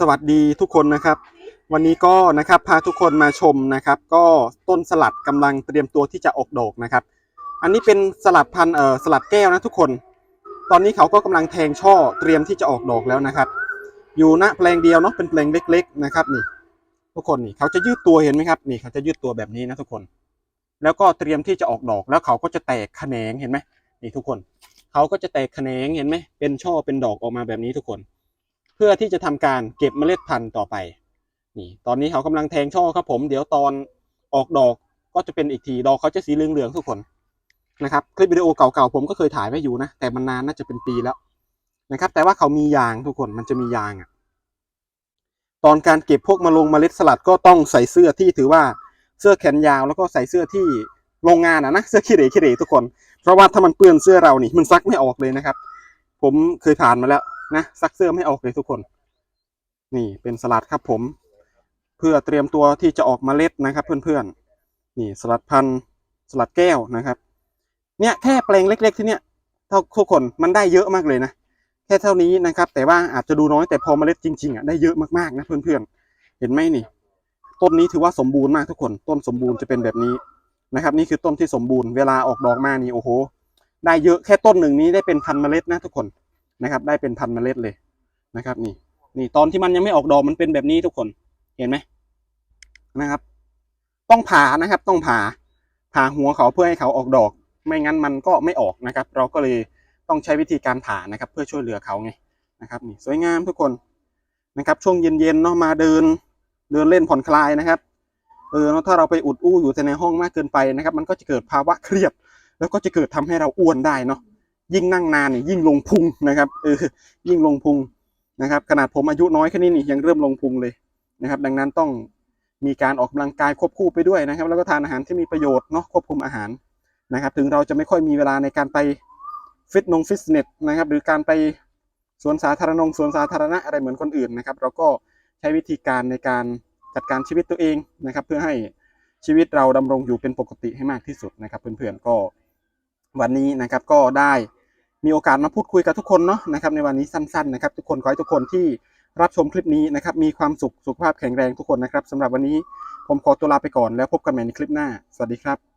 สวัสดีทุกคนนะครับ วันนี้ก็นะครับพาทุกคนมาชมนะครับ ก็ต้นสลัดกำลังเตรียมตัวที่จะออกดอกนะครับ อันนี้เป็นสลัดพันเอ่อสลัดแก้วนะทุกคน ตอนนี้เขาก็กำลังแทงช่อเตรียมที่จะออกดอกแล้วนะครับ อยู่ณแปลงเดียวเนาะเป็นแปลงเล็ก ๆนะครับนี่ ทุกคนนี่เขาจะยืดตัวเห็นไหมครับนี่เขาจะยืดตัวแบบนี้นะทุกคน แล้วก็เตรียมที่จะออกดอก แล้วเขาก็จะแตกแขนงเห็นไหมนี่ทุกคน เขาก็จะแตกแขนงเห็นไหมเป็นช่อเป็นดอกออกมาแบบนี้ทุกคน เพื่อที่จะทำการเก็บเมล็ดพันธุ์ต่อไปนี่ตอนนี้เขากำลังแทงช่อครับผมเดี๋ยวตอนออกดอกก็จะเป็นอีกทีดอกเขาจะสีเหลืองๆทุกคนนะครับคลิปวิดีโอเก่าๆผมก็เคยถ่ายไว้อยู่นะแต่มันนานน่าจะเป็นปีแล้วนะครับ แต่ว่าเขามียางทุกคนมันจะมียางอะตอนการเก็บพวกมาลงเมล็ดสลัดก็ต้องใส่เสื้อที่ถือว่าเสื้อแขนยาวแล้วก็ใส่เสื้อที่โรงงานอะนะเสื้อขี้เหร่ขี้เหร่ทุกคน เพราะว่าถ้ามันเปื้อนเสื้อเรานี่มันซักไม่ออกเลยนะครับ ผมเคยผ่านมาแล้ว นะซักเสื้อไม่ออกเลยทุกคน นี่เป็นสลัดครับผม เพื่อเตรียมตัวที่จะออกมเมล็ดนะครับ เพื่อนๆ นี่สลัดพันธุ์สลัดแก้วนะครับ เนี่ยแค่แปลงเล็ก ๆ ที่เนี่ยเท่าทุกคนมันได้เยอะมากเลยนะแค่เท่านี้นะครับ แต่ว่าอาจจะดูน้อยแต่พอเมล็ดจริงๆอะได้เยอะมากๆนะเพื่อนๆ เห็นไหมนี่ ต้นนี้ถือว่าสมบูรณ์มากทุกคน ต้นสมบูรณ์จะเป็นแบบนี้นะครับ นี่คือต้นที่สมบูรณ์เวลาออกดอกมานี่โอ้โห ได้เยอะแค่ต้นหนึ่งนี้ได้เป็นพันเมล็ดนะทุกคน นะครับ ได้เป็นพันเมล็ดเลยนะครับ นี่ นี่ตอนที่มันยังไม่ออกดอกมันเป็นแบบนี้ทุกคนเห็นไหมนะครับ ต้องผ่านะครับ ต้องผ่าผ่าหัวเขาเพื่อให้เขาออกดอก ไม่งั้นมันก็ไม่ออกนะครับ เราก็เลยต้องใช้วิธีการผ่านะครับ เพื่อช่วยเหลือเขาไงนะครับ นี่สวยงามทุกคนนะครับ ช่วงเย็นๆเนาะมาเดิน เดินเล่นผ่อนคลายนะครับเออถ้าเราไปอุดอู้อยู่แต่ในห้องมากเกินไปนะครับ มันก็จะเกิดภาวะเครียด แล้วก็จะเกิดทำให้เราอ้วนได้เนาะ ยิ่งนั่งนานนี่ยิ่งลงพุงนะครับเออยิ่งลงพุงนะครับ ขนาดผมอายุน้อยแค่นี้นี่ยังเริ่มลงพุงเลยนะครับ ดังนั้นต้องมีการออกกำลังกายควบคู่ไปด้วยนะครับ แล้วก็ทานอาหารที่มีประโยชน์เนาะควบคุมอาหารนะครับ ถึงเราจะไม่ค่อยมีเวลาในการไปฟิตนงฟิตเนสนะครับหรือการไปสวนสาธารณงสวนสาธารณะอะไรเหมือนคนอื่นนะครับ เราก็ใช้วิธีการในการจัดการชีวิตตัวเองนะครับ เพื่อให้ชีวิตเราดำรงอยู่เป็นปกติให้มากที่สุดนะครับ เพื่อนๆก็วันนี้นะครับก็ได้ มีโอกาสมาพูดคุยกับทุกคนเนาะนะครับในวันนี้สั้นๆนะครับทุกคนขอให้ทุกคนที่รับชมคลิปนี้นะครับมีความสุขสุขภาพแข็งแรงทุกคนนะครับสำหรับวันนี้ผมขอตัวลาไปก่อนแล้วพบกันใหม่ในคลิปหน้า สวัสดีครับ